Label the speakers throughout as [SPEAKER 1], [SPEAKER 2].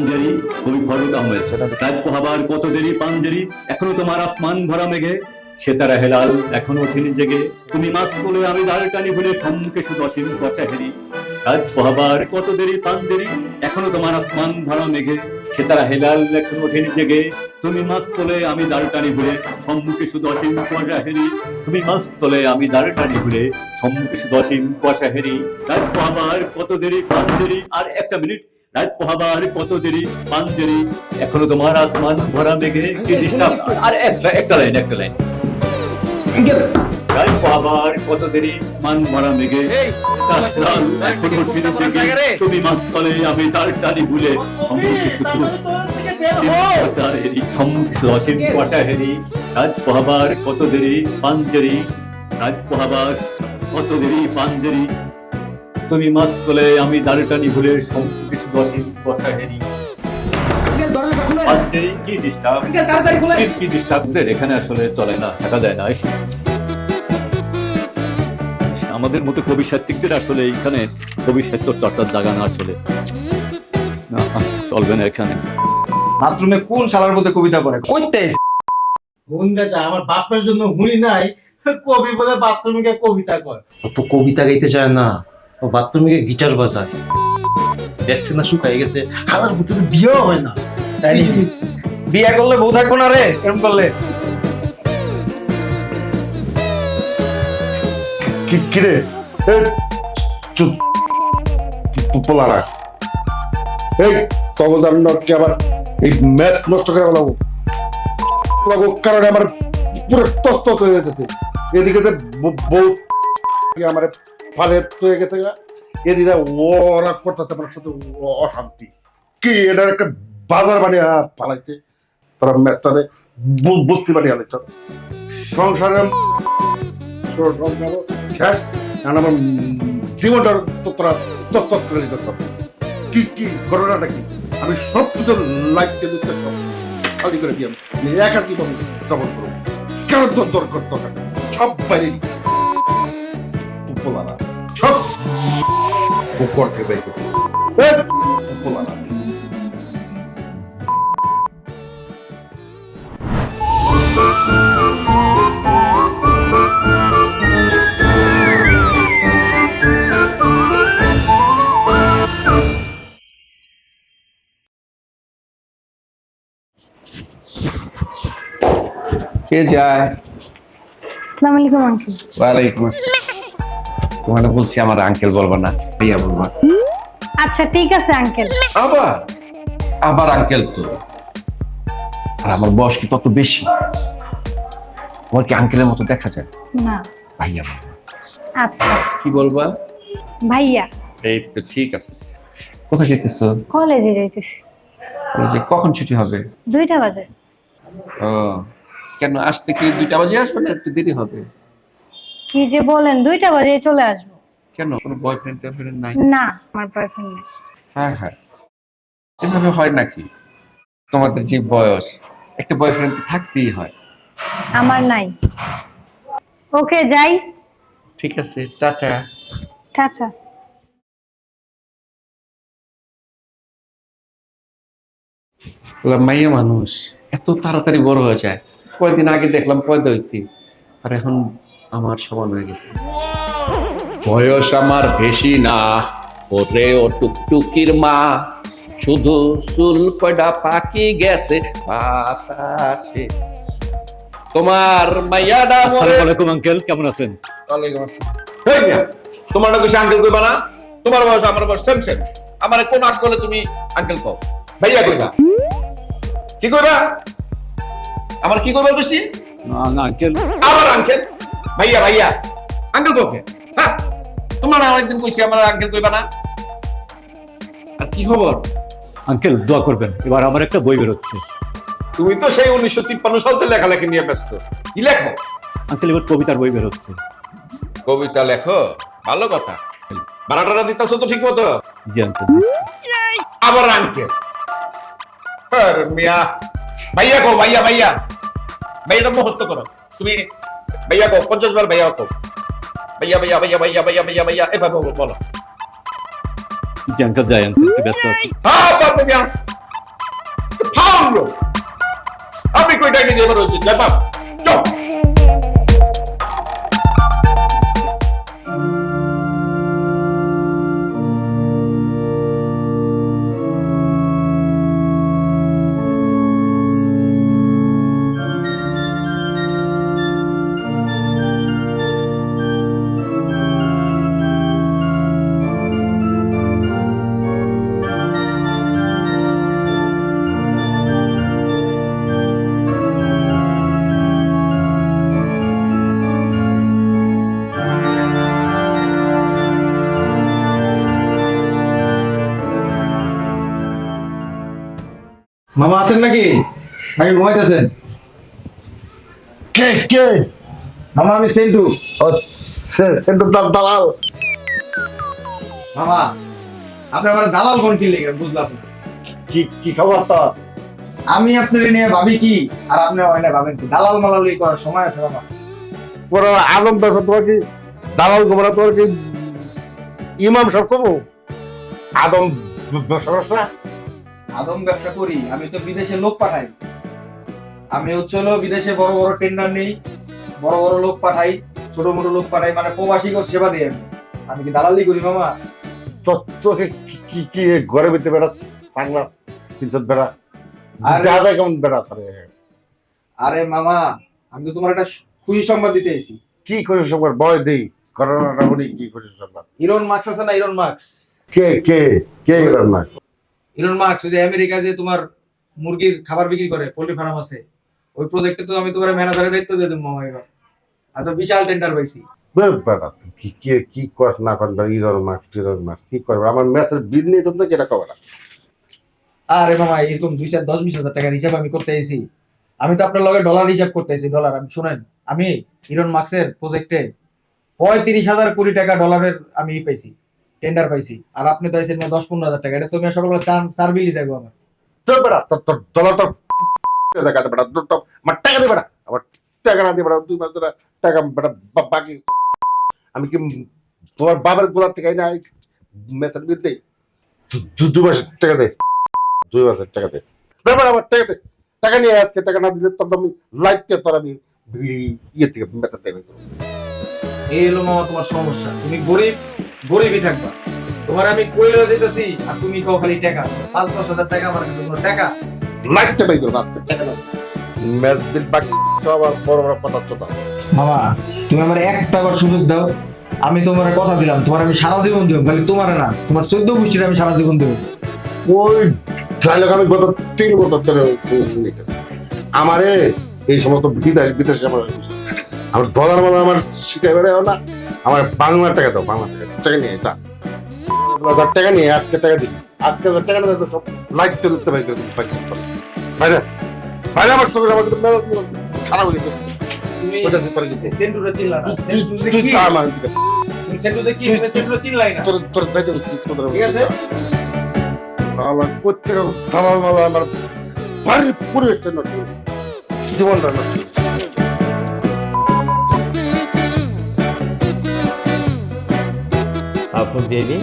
[SPEAKER 1] পাঞ্জারি কবি ফরুদ আহমেদ। রাত পোহাবার কত দেরি পাঞ্জারি এখনও তোমার আসমান ভরা মেঘে। সেতারা হেলাল এখনও ওঠেনি জেগে। তুমি মাছ তোলে আমি দাঁড় টানি ভুলে সম্মুখে শুধু অসীম কথা হেরি রাত পোহাবার কত দেরি পাঞ্জারি এখনও তোমার আসমান ভরা মেঘে। সেতারা হেলাল এখনও ওঠেনি জেগে। তুমি মাছ তোলে আমি দাঁড় টানি ভুলে সম্মুখে শুধু অসীম কুয়াশা হেরি তুমি মাছ তোলে আমি দাঁড় টানি ভুলে সম্মুখে শুধু অসীম কুয়াশা হেরি রাত পোহাবার কত দেরি পাঞ্জারি আর একটা মিনিট রাত পোহাবার কত দেরি পাঞ্জারি এখনও তোমার আসমান ভরা মেঘে কি ডিস্টার্ব? আর একটা একটা লাইন একটা লাইন। রাত পোহাবার কত দেরি মান ভরা মেঘে? এখনও ফিরে থেকে তুমি মাছ তলে আমি তার টানি ভুলে। অসীম হেরি। রাত পোহাবার কত দেরি পাঞ্জারি রাত পোহাবার কত দেরি পাঞ্জারি তুমি মাছ তোলে আমি দাঁড়ে টানি ভুলে অসীম কুয়াশা হেরি। কি ডিস্টার্ব কি ডিস্টার্বদের এখানে আসলে চলে না থাকা যায় না আমাদের মতো কবি সাহিত্যিকদের আসলে এইখানে কবি সাহিত্য চর্চার জায়গা না আসলে। না চলবে না এখানে।
[SPEAKER 2] বাথরুমে কোন শালার মধ্যে কবিতা পড়ে? কইতে
[SPEAKER 3] হুন আমার বাপের জন্য হুনি নাই কবি বলে বাথরুমে কবিতা
[SPEAKER 4] তো কবিতা গাইতে চায় না। ও বাথরুমে গিয়ে গিটার বাজায়। দেখছে না শুকাই গেছে। হালার মধ্যে তো বিয়েও হয় না।
[SPEAKER 2] তাই বিয়ে করলে বউ থাকব না রে? এরকম করলে।
[SPEAKER 5] কি কিরে চুপ। এই তবদার আবার এই ম্যাচ নষ্ট করে ফেলাবো। কারণে আমার পুরো তস্ত হয়ে যেতেছে। এদিকে তো ব- বউ আমার ফালে হয়ে গেছে গা। এদিকে ওরা করতেছে আমার সাথে অশান্তি। কি এটার একটা বাজার বানিয়ে তারা বস্তি বানিয়ে আনছে সংসারে শেষ। এখন আমার জীবনটা তো তোরা দিতে সব কি কি ঘটনাটা কি? আমি সব কিছু লাইফকে দিতে সব খালি করে দিলাম আমি একা জীবন যাপন করব। কেন তোর দরকার দরকার সব বাইরে পোলারা সব উপরকে বের করতে পোলারা
[SPEAKER 6] কে যায়
[SPEAKER 7] আসসালামু আলাইকুম আঙ্কেল
[SPEAKER 6] ওয়ালাইকুম আসসালাম তোমাকে বলছি আমার আঙ্কেল বলবা না ভাইয়া বলবা।
[SPEAKER 7] আচ্ছা ঠিক আছে আঙ্কেল
[SPEAKER 6] আবার? আবার আঙ্কেল তো। আর আমার বয়স কি তত বেশি? তোমার কি আঙ্কেলের মতো দেখা যায়?
[SPEAKER 7] না।
[SPEAKER 6] ভাইয়া বলবা।
[SPEAKER 7] আচ্ছা।
[SPEAKER 6] কি বলবা?
[SPEAKER 7] ভাইয়া।
[SPEAKER 6] এই তো ঠিক আছে। কোথায় যেতেছো?
[SPEAKER 7] কলেজে যাইতেছি।
[SPEAKER 6] ওই যে কখন ছুটি হবে?
[SPEAKER 7] দুইটা বাজে।
[SPEAKER 6] ও কেন আসতে কি দুইটা বাজে আসবে না একটু দেরি হবে?
[SPEAKER 7] কি যে বলেন দুইটা বাজে চলে আসব।
[SPEAKER 6] কেন? কোনো বয়ফ্রেন্ড টয়ফ্রেন্ড নাই?
[SPEAKER 7] না আমার বয়ফ্রেন্ড নেই।
[SPEAKER 6] হ্যাঁ হ্যাঁ। এভাবে হয় নাকি? তোমাদের যে বয়স একটা বয়ফ্রেন্ড তো থাকতেই হয়।
[SPEAKER 7] আমার নাই। ওকে যাই।
[SPEAKER 6] ঠিক আছে টাটা।
[SPEAKER 7] টাটা।
[SPEAKER 6] মাইয়া মানুষ এত তাড়াতাড়ি বড় হয়ে যায়। কয়দিন আগে দেখলাম পয়দা হইতে। আর এখন আমার সমান হয়ে গেছে। বয়স আমার বেশি না ওরে ও টুকটুকির মা। শুধু চুল কয়টা পাকি গেছে বাতাসে তোমার মাইয়াডা মরে
[SPEAKER 1] আসসালামু আলাইকুম আঙ্কেল কেমন আছেন?
[SPEAKER 6] ওয়ালাইকুম আসসালাম। তোমার নাকি আঙ্কেল কইবা না? তোমার বয়স আমার বয়স সেম সেম আমার কোন আঙ্কেলে তুমি আঙ্কেল কও? ভাইয়া কইবা। কি কইবা? আমার কি কইবা বেশি?
[SPEAKER 1] না না আঙ্কেল
[SPEAKER 6] আমার আঙ্কেল ভাইয়া ভাইয়া আঙ্কেল কোকে হ্যাঁ তোমার অনেকদিন কইছি আমার আঙ্কেল কইবা না। আর কি খবর?
[SPEAKER 1] আঙ্কেল দোয়া করবেন এবার আমার একটা বই বেরোচ্ছে।
[SPEAKER 6] তুমি তো সেই উনিশশো তিপ্পান্ন সাল থেকে লেখালেখি নিয়ে ব্যস্ত। কি লেখো?
[SPEAKER 1] আঙ্কেল এবার কবিতার বই বেরোচ্ছে।
[SPEAKER 6] কবিতা লেখো? ভালো কথা। ভাড়াটারা দিতেছো তো ঠিক মতো?
[SPEAKER 1] জি আঙ্কেল
[SPEAKER 6] আবার আঙ্কেল আরে মিয়া। ভাইয়া কো ভাইয়া ভাইয়া। ভাইয়াটা মুখস্থ করো। তুমি ভাইয়া কো পঞ্চাশ বার ভাইয়া কো ভাইয়া ভাইয়া ভাইয়া ভাইয়া ভাইয়া ভাইয়া ভাইয়া এভাবে বলো, বলো
[SPEAKER 1] জি আঙ্কেল যাই আঙ্কেল একটু ব্যস্ত আছি
[SPEAKER 6] হ্যাঁ পারবে মিয়া
[SPEAKER 5] বলল আমি কই টাকা দিয়ে বেরোচ্ছি যাবাম চল
[SPEAKER 2] নাকি নাকি ঘুমাইতেছেন
[SPEAKER 5] কে? কে?
[SPEAKER 2] মামা আমি সেন্টু।
[SPEAKER 5] ও দালাল।
[SPEAKER 2] মামা আপনি আমার দালাল কোন কি লিখেন বুঝলাম
[SPEAKER 5] কি কি খবর তো
[SPEAKER 2] আমি আপনার নিয়ে ভাবি কি আর আপনি ভাবেন কি? দালাল মালালি করার সময় আছে মামা।
[SPEAKER 5] পুরো আদম ব্যাপার তোমার কি দালাল গোবরা তোমার কি ইমাম সব কবো আদম সমস্যা
[SPEAKER 2] আদম ব্যবসা করি আমি তো বিদেশে লোক পাঠাই। আমি হচ্ছে হলো বিদেশে বড় বড় টেন্ডার নেই বড় বড় লোক পাঠাই ছোট মোটো লোক পাঠাই মানে প্রবাসীকে সেবা দিই আমি। আমি কি দালালি করি মামা?
[SPEAKER 5] চোখে কি- কি ঘরে ভিতরে বেড়া চাংলা পিছত বেড়া?
[SPEAKER 2] আরে-
[SPEAKER 5] দেখা যায় কেমন বেড়া করে
[SPEAKER 2] আরে মামা আমি তো তোমার একটা খুশি সংবাদ দিতে এসেছি।
[SPEAKER 5] কি করে সবার ভয় দেই। করোনাটা উনি কি করে সবার
[SPEAKER 2] ইরন মার্কস আছে না ইরন মার্কস?
[SPEAKER 5] কে কে কে এবার না
[SPEAKER 2] ইলন মার্কস যে আমেরিকা যে তোমার মুরগির খাবার বিক্রি করে পোল্ট্রি ফার্ম আছে ওই প্রজেক্টে তো আমি তোমার ম্যানেজারের দায়িত্ব দিয়ে দেবো মামা এবার। আর তো বিশাল টেন্ডার পাইছি।
[SPEAKER 5] কি কি কি কর না কর ইরর মাস টিরর মাস কি করবে? আমার ম্যাচের বিল নিয়ে কেটা কবে না
[SPEAKER 2] আরে মামা এরকম দুই চার দশ বিশ হাজার টাকার হিসাব আমি করতে এসেছি আমি তো আপনার লগে ডলার হিসাব করতে এসেছি ডলার আমি শুনেন আমি ইরন মার্কসের প্রজেক্টে পঁয়ত্রিশ হাজার কোটি টাকা ডলারের আমি ই পাইছি। টেন্ডার পাইছি। আর আপনি তো এসেছেন দশ পনেরো হাজার টাকা। এটা তুমি সকালবেলা চার চার বিলই দেখব আমার।
[SPEAKER 5] তো বেড়া তোর তোর ডলারটা দেখাতে বেড়া তোর তো আমার টাকা দিয়ে বেড়া আমার টাকা না দিয়ে বেড়া দুই মাস ধরে টাকা বেড়া বাকি আমি কি তোমার বাবার গোলার থেকে না ম্যাচের বিল দেই? দু- দু- দুই মাসের টাকা দে। দুই মাসের টাকা দে। দে বেড়া আমার টাকা দে। টাকা নিয়ে আজকে। টাকা না দিলে তোর তো আমি লাইট দিয়ে তোর আমি ইয়ে থেকে ম্যাচের দেবে
[SPEAKER 2] এই হলো মামা তোমার সমস্যা। তুমি গরিব গরিবই থাকবা তোমার আমি কইলেও দিতেছি আর তুমি কও খালি টাকা পাঁচ দশ হাজার টাকা আমার কাছে কোনো টাকা
[SPEAKER 5] লাইট দিয়ে বের আজকে টাকা না ম্যাচ বিল বাকি সব আর বড় বড় কথা চোদা
[SPEAKER 2] মামা তুমি আমার একটা বার সুযোগ দাও আমি তোমার কথা দিলাম তোমার আমি সারা জীবন দেবো খালি তোমার না তোমার চোদ্দ গোষ্ঠীর আমি সারা জীবন দেবো
[SPEAKER 5] ওই ডায়লগ আমি গত তিন বছর ধরে। আমারে এই সমস্ত বিদেশ বিদেশে আমার আমার ডলার মানে আমার শিখাই বেড়াও না। আমার বাংলা টাকা দাও বাংলা টাকা টাকা নিয়ে যা। হাজার টাকা নিয়ে আজকে টাকা দিই আজকে হাজার টাকা না সব লাইট তো দিতে পারি বাইরে বাইরে আমার চোখে আমার খারাপ হয়ে গেছে।
[SPEAKER 2] তুমি
[SPEAKER 5] ওটা
[SPEAKER 8] আপু বেবি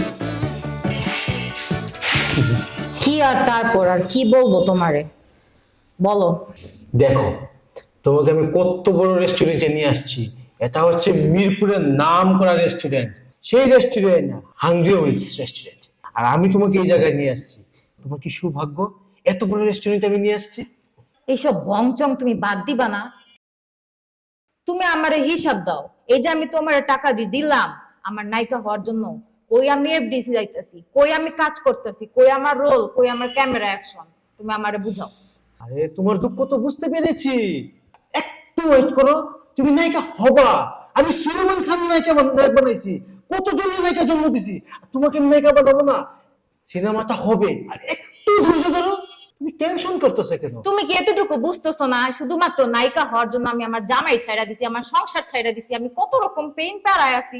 [SPEAKER 9] কি আর তারপর আর কি বলব তোমারে? বলো।
[SPEAKER 4] দেখো তোমাকে আমি কত বড় রেস্টুরেন্টে নিয়ে আসছি। এটা হচ্ছে মিরপুরের নাম করা রেস্টুরেন্ট সেই রেস্টুরেন্ট হাংরি উইলস রেস্টুরেন্ট আর আমি তোমাকে এই জায়গায় নিয়ে আসছি। তোমার কি সৌভাগ্য? এত বড় রেস্টুরেন্টে আমি নিয়ে আসছি?
[SPEAKER 9] এইসব বংচং তুমি বাদ দিবা না। তুমি আমার হিসাব দাও। এই যে আমি তোমার টাকা দি- দিলাম আমার নায়িকা হওয়ার জন্য। কই আমি এফডিসি যাইতেছি কই আমি কাজ করতেছি কই আমার রোল কই আমার ক্যামেরা অ্যাকশন তুমি আমারে বুঝাও।
[SPEAKER 4] আরে তোমার দুঃখ তো বুঝতে পেরেছি। একটু ওয়েট করো তুমি নায়িকা হবা। আমি সুলেমান খান নায়িকা বান- বানাইছি কতজন নায়িকা জন্ম দিছি তোমাকে আমি নায়িকা বানাবো না। সিনেমাটা হবে আর একটু ধৈর্য ধরো তুমি টেনশন করতেছো কেন?
[SPEAKER 9] তুমি কি এতটুকু বুঝতেছো না? শুধুমাত্র নায়িকা হওয়ার জন্য আমি আমার জামাই ছাইরা দিছি আমার সংসার ছাইরা দিছি আমি কত রকম পেইন প্যারায় আছি।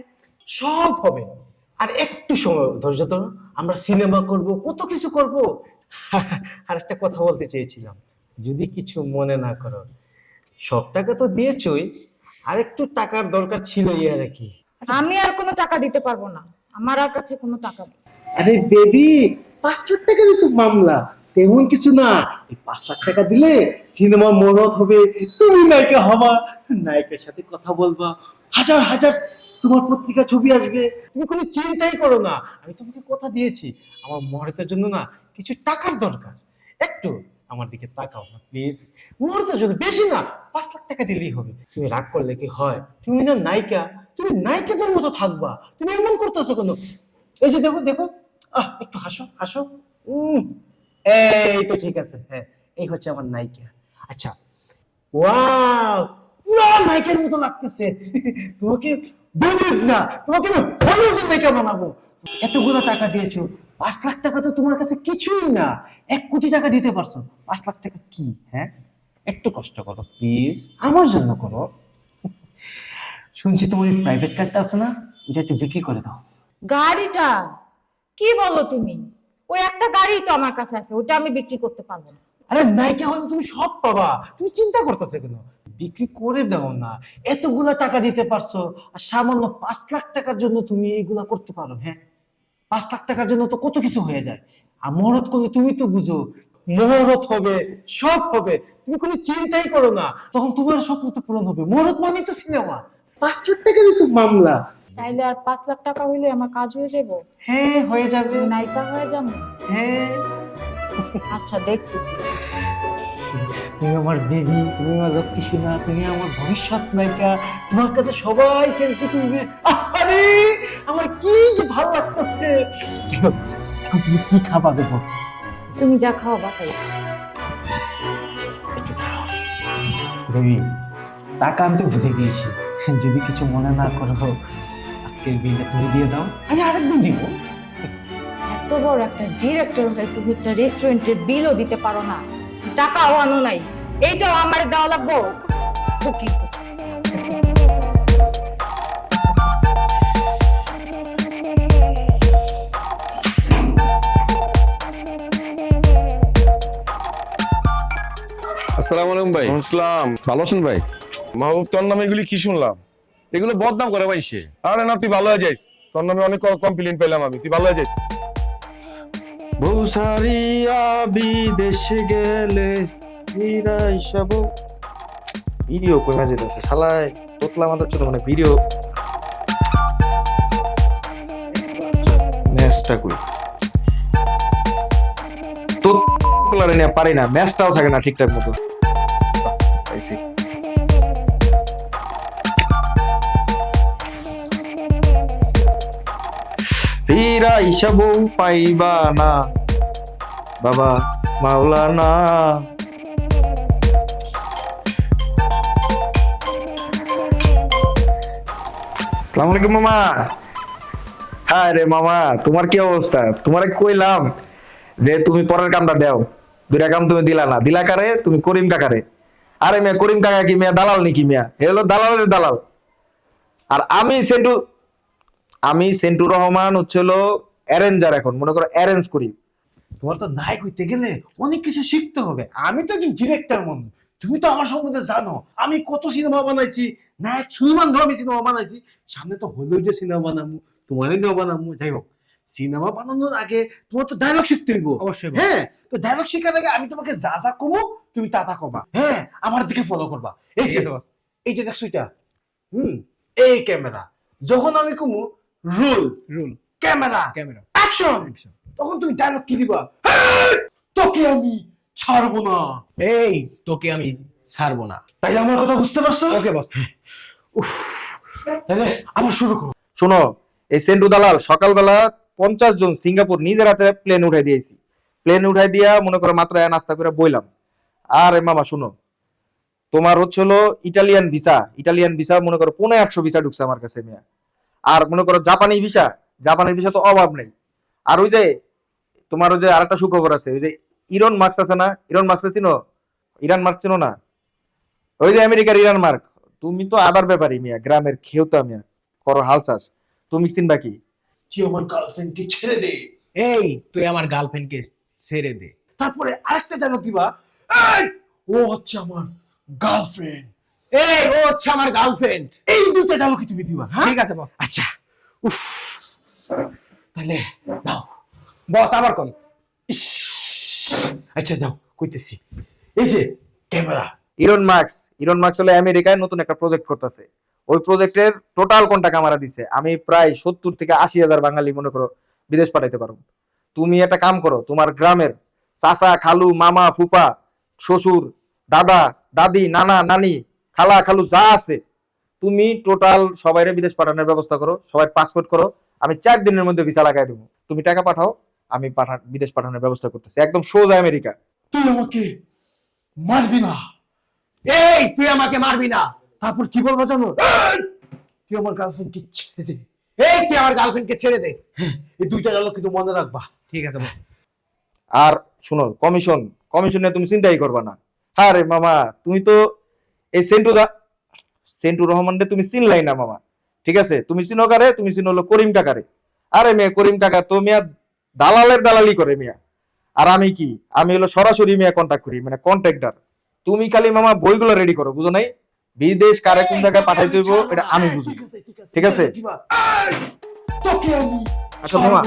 [SPEAKER 4] সব হবে। আর একটু সময় ধৈর্য ধরো আমরা সিনেমা করব কত কিছু করব। আর একটা কথা বলতে চেয়েছিলাম যদি কিছু মনে না করো সব টাকা তো দিয়েছই আর একটু টাকার দরকার ছিল আর কি।
[SPEAKER 9] আমি আর কোনো টাকা দিতে পারব না আমার আর কাছে কোনো টাকা নেই।
[SPEAKER 4] আরে বেবি পাঁচ লাখ টাকারই তো মামলা তেমন কিছু না। এই পাঁচ লাখ টাকা দিলে সিনেমা মনত হবে তুমি নায়িকা হবা নায়িকার সাথে কথা বলবা হাজার হাজার তোমার পত্রিকা ছবি আসবে। তুমি কোনো চিন্তাই করো না। আমি তোমাকে কথা দিয়েছি। আমার মহরতের জন্য না কিছু টাকার দরকার। একটু আমার দিকে তাকাও না প্লিজ মহরতের জন্য বেশি না পাঁচ লাখ টাকা দিলেই হবে। তুমি রাগ করলে কি হয়? তুমি না নায়িকা। তুমি নায়িকাদের মতো থাকবা। তুমি এমন করতেছো কেন? এই যে দেখো দেখো। আহ একটু হাসো হাসো। উম, এই তো ঠিক আছে। হ্যাঁ এই হচ্ছে আমার নায়িকা। আচ্ছা। ওয়াও! পুরো নায়িকার মতো লাগতেছে। তোমাকে বলিউড না তোমাকে আমি হলিউড নায়িকা বানাবো। এতগুলো টাকা দিয়েছ পাঁচ লাখ টাকা তো তোমার কাছে কিছুই না। এক কোটি টাকা দিতে পারছ। পাঁচ লাখ টাকা কি হ্যাঁ? একটু কষ্ট করো প্লিজ আমার জন্য করো। শুনছি তোমার প্রাইভেট কারটা আছে না? এটা একটু বিক্রি করে দাও।
[SPEAKER 9] গাড়িটা? কি বলো তুমি? ওই একটা গাড়ি তো আমার কাছে আছে ওটা আমি বিক্রি করতে পারব না।
[SPEAKER 4] আরে নায়িকা হলে তুমি সব পাবা। তুমি চিন্তা করতেছো কেন? বিক্রি করে দাও না। এতগুলা টাকা দিতে পারছ আর সামান্য পাঁচ লাখ টাকার জন্য তুমি এইগুলা করতে পারো হ্যাঁ? পাঁচ লাখ টাকার জন্য তো কত কিছু হয়ে যায়। আর মহরত করলে তুমি তো বুঝো মহরত হবে সব হবে। তুমি কোনো চিন্তাই করো না তখন তোমার স্বপ্ন তো পূরণ হবে। মহরত মানে তো সিনেমা। পাঁচ লাখ টাকারই তো মামলা।
[SPEAKER 9] তাইলে আর পাঁচ লাখ টাকা হইলে আমার কাজ হয়ে যাব?
[SPEAKER 4] হ্যাঁ হয়ে যাবে।
[SPEAKER 9] নায়িকা হয়ে যাব?
[SPEAKER 4] হ্যাঁ।
[SPEAKER 9] আচ্ছা দেখতেছি।
[SPEAKER 4] তুমি আমার বেবি তুমি আমার লক্ষ্মী সোনা তুমি আমার ভবিষ্যৎ নায়িকা। তোমার কাছে সবাই সেলফি তুলবে। আরে আমার কি যে ভালো লাগতেছে। এখন তুমি কি খাবা দেবো?
[SPEAKER 9] তুমি যা খাও বাতাই
[SPEAKER 4] বেবি টাকা আনতে ভুলে গিয়েছি। যদি কিছু মনে না করো আজকের বিলটা তুমি দিয়ে দাও। আমি আরেকদিন দিব।
[SPEAKER 9] এত বড় একটা ডিরেক্টর হয়ে তুমি একটা রেস্টুরেন্টের বিলও দিতে পারো না। টাকাও আনো নাই। এইটাও আমার দেওয়া লাগবো। বুকিং
[SPEAKER 8] আসসালামু আলাইকুম ভাই।
[SPEAKER 10] ইসলাম
[SPEAKER 8] ভালো আছেন ভাই?
[SPEAKER 10] মাহবুব তোর নামে এগুলি কি শুনলাম?
[SPEAKER 8] এগুলো বদনাম করে ভাই সে।
[SPEAKER 10] আরে না তুই ভালো হয়ে যাইস। তোর নামে অনেক কমপ্লেন পেলাম আমি। তুই ভালো হয়ে যাইস।
[SPEAKER 2] বউ সারিয়া বিদেশে গেলে নিরাইসাব ভিডিও কমে যেতেছে শালায়, তোতলা আমাদের ছোট মানে ভিডিও। ম্যাচটা কই? তোতলা নিয়ে পারি না, ম্যাচটাও থাকে না ঠিকঠাক মতো। হিসাব পাইবা না। বাবা, মাওলানা। সালাম আলাইকুম, মামা। হ্যাঁ রে, মামা, তোমার কি অবস্থা? তোমারে কইলাম যে তুমি পরের কামটা দাও। দুইটা কাম তুমি দিলা না। দিলা কারে? তুমি করিম কাকারে। আরে মিয়া, করিম কাকা কি মিয়া? দালাল নাকি মিয়া? হলো দালালের দালাল। আর আমি সেন্টু আমি সেন্টুর রহমান হচ্ছে হলো অ্যারেঞ্জার এখন মনে করো অ্যারেঞ্জ করি।
[SPEAKER 4] তোমার তো নায়ক হইতে গেলে অনেক কিছু শিখতে হবে। আমি তো একজন ডিরেক্টর মন। তুমি তো আমার সম্বন্ধে জানো। আমি কত সিনেমা বানাইছি নায়ক সুলমান ধর্মী সিনেমা বানাইছি। সামনে তো হলিউডের সিনেমা বানাবো তোমার সিনেমা বানাবো যাই হোক সিনেমা বানানোর আগে তোমার তো ডায়লগ শিখতে হইব।
[SPEAKER 2] অবশ্যই।
[SPEAKER 4] হ্যাঁ তো ডায়লগ শেখার আগে আমি তোমাকে যা যা কমো তুমি তা তা কবা হ্যাঁ আমার দিকে ফলো করবা। এই যে এই যে দেখছ এটা। হুম এই ক্যামেরা যখন আমি কমু roll
[SPEAKER 2] rule
[SPEAKER 4] camera
[SPEAKER 2] camera
[SPEAKER 4] action তখন তুমি ডায়লগ কি দিবা? তোকে আমি ছাড়বো না।
[SPEAKER 2] এই তোকে আমি ছাড়বো না।
[SPEAKER 4] তাইলে আমার কথা বুঝতে পারছ?
[SPEAKER 2] ওকে বস।
[SPEAKER 4] তাহলে আবার শুরু করো
[SPEAKER 2] শোনো এই সেন্টু দালাল সকালবেলা পঞ্চাশ জন সিঙ্গাপুর নিজের হাতে প্লেন উঠাই দিয়েছি। প্লেন উঠাই দিয়া মনে করো মাত্র এক নাস্তা করে বইলাম। আর মামা শুনো। তোমার হচ্ছে হলো ইটালিয়ান ভিসা ইটালিয়ান ভিসা মনে করো পনেরো একশো ভিসা ঢুকছে আমার কাছে মিয়া। আর মনে করো জাপানি ভিসা জাপানের ভিসা তো অভাব নেই। আর ওই যে তোমার ওই যে আরেকটা সুখবর আছে ওই যে ইরন মার্কস আছে না? ইরন মার্কস চিনো? ইরান মার্ক চিনো না? ওই যে আমেরিকার ইরান মার্ক তুমি তো আদার ব্যাপারই মিয়া গ্রামের খেউতা মিয়া করো হাল চাষ। তুমি চিনবা কি?
[SPEAKER 4] তুই আমার গার্লফ্রেন্ডকে ছেড়ে দে।
[SPEAKER 2] এই তুই আমার গার্লফ্রেন্ডকে ছেড়ে দে।
[SPEAKER 4] তারপরে আরেকটা জানো দিবা এই, ও হচ্ছে আমার গার্লফ্রেন্ড
[SPEAKER 2] এই ও হচ্ছে আমার গার্লফ্রেন্ড
[SPEAKER 4] এই দুটা ডায়লগ তুমি দিবা হ্যাঁ?
[SPEAKER 2] ঠিক আছে বস
[SPEAKER 4] আচ্ছা। উফ। তাহলে নাও
[SPEAKER 2] বস আবার কোন
[SPEAKER 4] আচ্ছা যাও কইতেছি। এই যে camera.
[SPEAKER 2] Elon Musk Elon Musk হলো আমেরিকায় নতুন একটা প্রজেক্ট করতেছে। ওই প্রজেক্টের টোটাল কোন টাকা আমারা দিছে? আমি প্রায় সত্তর থেকে আশি হাজার বাঙালি মনে করো বিদেশ পাঠাইতে পারব। তুমি একটা কাম করো তোমার গ্রামের চাচা খালু মামা ফুপা শ্বশুর দাদা দাদি নানা নানি খালা খালু যা আছে তুমি টোটাল সবাইরে বিদেশ পাঠানোর ব্যবস্থা করো সবাই পাসপোর্ট করো আমি চার দিনের মধ্যে ভিসা লাগাই দেবো। তুমি টাকা পাঠাও আমি পাঠা বিদেশ পাঠানোর ব্যবস্থা করতেছি। একদম সোজা আমেরিকা।
[SPEAKER 4] তুই আমাকে মারবি না। এই তুই আমাকে মারবি না। তারপর কি বলব জানো? তুই আমার গার্লফ্রেন্ডকে ছেড়ে দে। এই তুই আমার গার্লফ্রেন্ডকে ছেড়ে দে। হ্যাঁ, এই দুইটা ডায়লগ কিন্তু মনে রাখবা। ঠিক আছে
[SPEAKER 2] আর শুনো কমিশন কমিশনে তুমি চিন্তাই করবা না। হ্যাঁ রে মামা তুমি তো এই সেন্টু দা সেন্টু রহমানরে তুমি চিনলাই না মামা ঠিক আছে? তুমি চিনো কারে? তুমি চিনো হলো করিম কাকারে। আরে মেয়ে করিম কাকা তো মিয়া দালালের দালালি করে মিয়া। আর আমি কি? আমি হলো সরাসরি মিয়া কন্ট্যাক্ট করি মানে কন্ট্রাক্টর তুমি খালি মামা বইগুলো রেডি করো বুঝো নাই? বিদেশ কারে কোন জায়গায় পাঠাই দেবো এটা আমি বুঝি।
[SPEAKER 4] ঠিক আছে
[SPEAKER 2] আচ্ছা মামা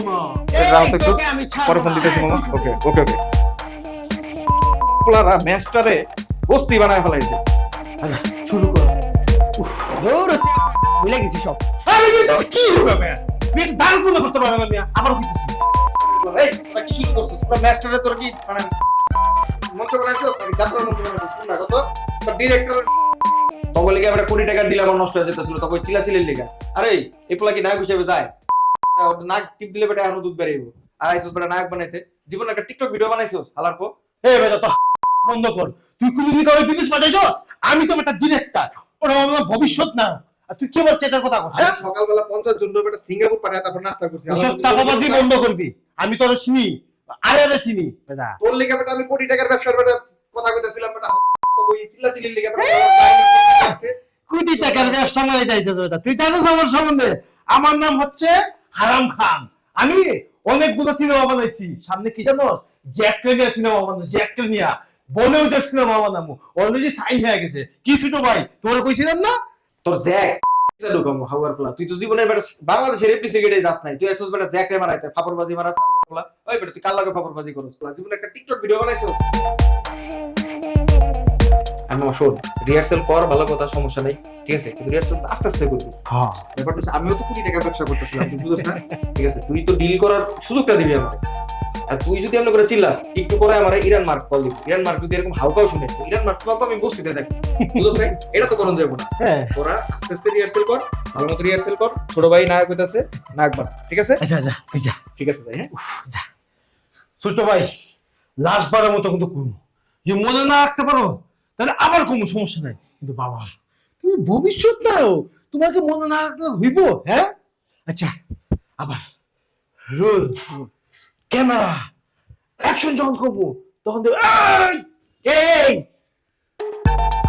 [SPEAKER 2] রাও তো একটু পরে ফোন দিতেছি মামা। ওকে ওকে ওকে পোলারা ম্যাচটারে বস্তি বানায় ফেলাইছে।
[SPEAKER 4] শুরু কর। ধুর ভুলে গেছি সব। কিন্তু কি হবে ম্যা? তুই দান কোনো করতে পারবে না মিয়া? আবার কইতেছি
[SPEAKER 2] এই তোরা কি শুরু করছিস? তোরা ম্যাচটারে তোর কি মানে মঞ্চ বানাইছো? যাত্রা মঞ্চ বানাইছো কোনটা কত? তোর ডিরেক্টর তখন লিগে আমরা কোটি ডিল আমার নষ্ট হয়ে যেতেছিল তখন চিলাচিলির লিগা। আরে এই পোলা কি নায়ক হিসেবে যায়। নাক টিপ দিলে বেটা এখন দুধ বেরিয়ে আর আইসোস বেটা নায়ক বানাইতে। জীবনে একটা টিকটক ভিডিও বানাইছোস হালার পর
[SPEAKER 4] এই বেটা বন্ধ কর। তুই কোনদিন কাউকে বিদেশ পাঠাইছস আমি তো একটা ডিরেক্টর ওটা আমার ভবিষ্যৎ না। আর তুই কি এটার কথা? কথা
[SPEAKER 2] সকালবেলা পঞ্চাশ জন বেটা সিঙ্গাপুর পাঠায় তারপর নাস্তা
[SPEAKER 4] সব চাপাবাজি বন্ধ করবি। আমি তোর চিনি। আরে আরে চিনি।
[SPEAKER 2] তোর লিগে বেটা আমি কোটি টাকার ব্যবসার বেটা কথা কইতেছিলাম বেটা। ওই চিল্লাচিলির লিগে বেটা।
[SPEAKER 4] কোটি টাকার ব্যবসা নাই যাইছিস বেটা। তুই জানিস আমার সম্বন্ধে? আমার নাম হচ্ছে হারাম খান। আমি অনেকগুলো সিনেমা বানাইছি। সামনে কি জানোস? জ্যাকটেনিয়া সিনেমা বানাবো জ্যাকটেনিয়া বলিউডের সিনেমা বানাবো। অলরেডি সাইন হয়ে গেছে। কি ছোট ভাই? তোরা কইছিলাম না?
[SPEAKER 2] তোর জ্যাক হাওয়ার ফলা। তুই তো জীবনের বেটা বাংলাদেশের এফডি সিগারেটে যাস নাই। তুই বেটা জ্যাক রে মারাইতে ফাপড়বাজি মারাস ফলা। ওই বেটা তুই কাল লাগে ফাপড়বাজি করছ জীবনে একটা টিকটক ভিডিও বানাইছো? আমি শোন রিহার্সাল কর ভালো কথা সমস্যা নেই। ঠিক আছে? কিন্তু রিহার্সাল আস্তে আস্তে করবি।
[SPEAKER 4] হ্যাঁ।
[SPEAKER 2] ব্যাপারটা আমিও তো কোটি টাকার ব্যবসা করতেছিলাম তুই বুঝছ না? ঠিক আছে? তুই তো ডিল করার সুযোগটা দিবি আমার আর তুই যদি এমন করে চিল্লাস একটু পরে আমার ইরান মার্ক কল দিবি। ইরান মার্ক যদি এরকম হালকাও শুনে ইরান মার্ক তো আমি বসতে দেখ। এটা তো করণ যাব না।
[SPEAKER 4] হ্যাঁ।
[SPEAKER 2] তোরা আস্তে আস্তে রিহার্সাল কর ভালো মতো রিহার্সাল কর। ছোট ভাই নায়ক হইতাছে নায়ক বানা ঠিক আছে?
[SPEAKER 4] আচ্ছা আচ্ছা তুই যা।
[SPEAKER 2] ঠিক আছে যাই হ্যাঁ? যা।
[SPEAKER 4] ছোট ভাই লাস্ট বারের মতো কিন্তু কুমু। যে মনে না রাখতে পারো তাহলে আবার কুমু সমস্যা নাই। কিন্তু বাবা তুমি ভবিষ্যৎ নাও তোমাকে মনে না রাখলে হইব হ্যাঁ? আচ্ছা আবার। রোল ক্যামেরা অ্যাকশন যখন করব তখন দেখো এই এই!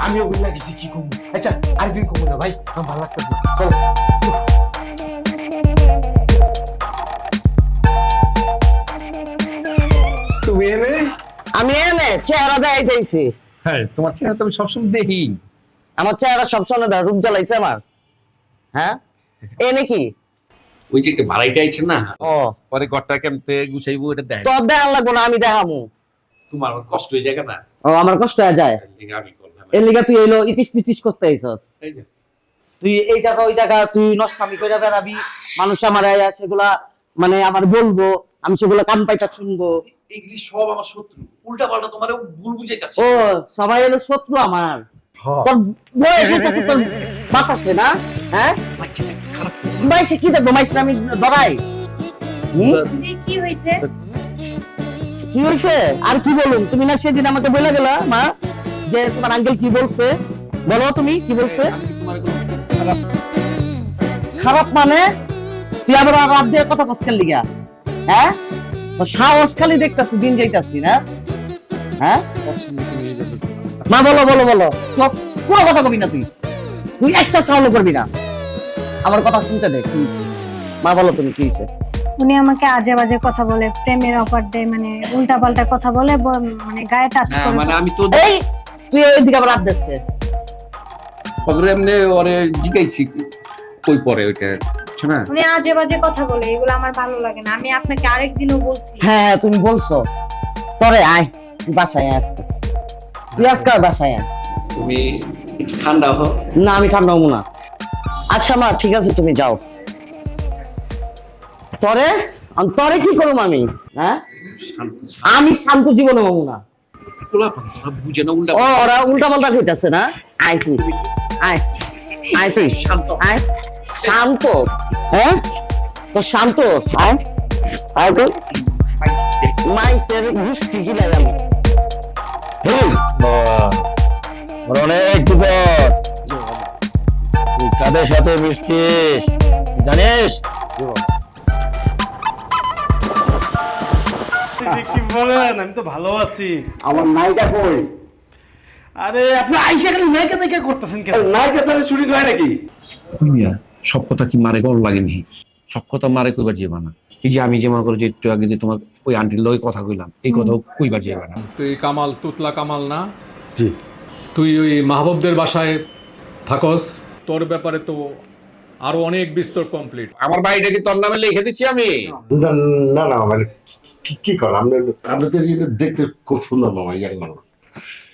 [SPEAKER 4] আমি ওগুলো লাগেছি কি করব? আচ্ছা আরেকদিন করব না ভাই আমার ভালো লাগতেছে চলো।
[SPEAKER 6] তুমি এনে?
[SPEAKER 11] আমি এনে চেহারা দেখাইতেছি
[SPEAKER 6] হ্যাঁ তোমার চেহারা তো আমি সবসময় দেখি।
[SPEAKER 11] আমার চেহারা সবসময় দেখা রূপ জ্বালাইছে আমার। হ্যাঁ? এনে কি?
[SPEAKER 6] ওই যে একটা আইছে না?
[SPEAKER 11] ও
[SPEAKER 6] পরে ঘরটা কেমতে গুছাইবো এটা দেখ।
[SPEAKER 11] তোর দেখান লাগবো না আমি দেখামু।
[SPEAKER 6] তোমার কষ্ট হয়ে যায় না?
[SPEAKER 11] ও আমার কষ্ট হয়ে যায়। এর লিগা তুই এলো ইতিস পিতিস করতে আইছস।
[SPEAKER 6] এই
[SPEAKER 11] তুই এই জায়গা ওই জায়গা তুই নষ্টামি করে বেড়াবি। মানুষ আমার আয়া সেগুলা মানে আমার বলব আমি সেগুলো কান পাইটা শুনব।
[SPEAKER 6] এইগুলি সব আমার শত্রু। উল্টা পাল্টা তোমার ভুল বুঝাইতাছে।
[SPEAKER 11] ও সবাই এলো শত্রু আমার। তোর বয়স হইতেছে তোর বাতাসে না? হ্যাঁ? কি দেখব? আমি ধরাই
[SPEAKER 7] কি হয়েছে
[SPEAKER 11] কি হয়েছে আর কি বলুন তুমি না সেদিন আমাকে বলে গেলা মা যে তোমার আঙ্কেল কি বলছে? বলো তুমি কি বলছে?
[SPEAKER 6] খারাপ।
[SPEAKER 11] মানে? তুই আবার রাত দিয়ে কথা কষ্টের লিগা? হ্যাঁ? সাহস খালি দেখতাছি দিন যাইতাছি না? হ্যাঁ? মা বলো বলো বলো। চুপ কোনো কথা কবি না তুই। তুই একটা সাউন্ড করবি না। আমার কথা শুনতে দে কি মা বলো তুমি কি হয়েছে?
[SPEAKER 7] উনি আমাকে আজে বাজে কথা বলে প্রেমের অফার দেয় মানে উল্টা পাল্টা কথা বলে ব- মানে গায়ে টাচ
[SPEAKER 6] হ্যাঁ
[SPEAKER 7] করে
[SPEAKER 6] মানে আমি তো
[SPEAKER 11] এই তুই ওইদিকে আবার রাত দেশকে
[SPEAKER 6] খবরে এমনি ওরে জিগাইছি কই পরে ওইটা বুঝছ না।
[SPEAKER 7] উনি আজে বাজে কথা বলে এগুলো আমার ভালো লাগে না। আমি আপনাকে আরেকদিনও বলছি।
[SPEAKER 11] হ্যাঁ হ্যাঁ তুমি বলছো। তোরে আয় তুই বাসায় আয় আজকে তুই আজকে বাসায়
[SPEAKER 6] তুমি ঠান্ডা হো
[SPEAKER 11] না আমি ঠান্ডা হব না। আচ্ছা মা ঠিক আছে তুমি যাও। তরে? তরে কি করুম আমি? হ্যাঁ? আমি শান্ত জীবনে হব না।
[SPEAKER 6] পোলা বুঝে না উল্টা
[SPEAKER 11] ও ওরা উল্টা পাল্টা কইতাছে না? আয় তুই। আয়। আয় তুই। শান্ত। আয়। শান্ত। হ্যাঁ? তো শান্ত। আয়। আয় তো। মাইসের গুষ্টি গিলা গেল
[SPEAKER 8] অনেক বিপদ তুই কাদের সাথে মিশছিস? জানিস?
[SPEAKER 3] কি বলেন? আমি তো ভালো আছি।
[SPEAKER 5] আমার নায়িকা কই?
[SPEAKER 3] আরে আপনি আইসা খালি নায়িকা নায়িকা করতেছেন কেন?
[SPEAKER 5] নায়িকা ছাড়া চুরি হয় নাকি?
[SPEAKER 6] সব কথা কি মারে গল লাগেনি? সব কথা মারে কইবার যাইবা না। এই যে আমি যে মনে করো যে একটু আগে যে তোমার ওই আন্টির লগে কথা কইলাম। এই কথাও কইবার যাইবা না।
[SPEAKER 12] তুই কামাল তুতলা কামাল না?
[SPEAKER 5] জি।
[SPEAKER 12] তুই ওই মাহবুবদের বাসায় থাকস? তোর ব্যাপারে তো আরও অনেক বিস্তর কমপ্লিট
[SPEAKER 6] আমার বাড়িটা কি তোর নামে লিখে দিচ্ছি আমি।
[SPEAKER 5] না না না মানে কি- কি কর? আপনি তো এটা দেখতে খুব সুন্দর মামা ইয়াং মানুষ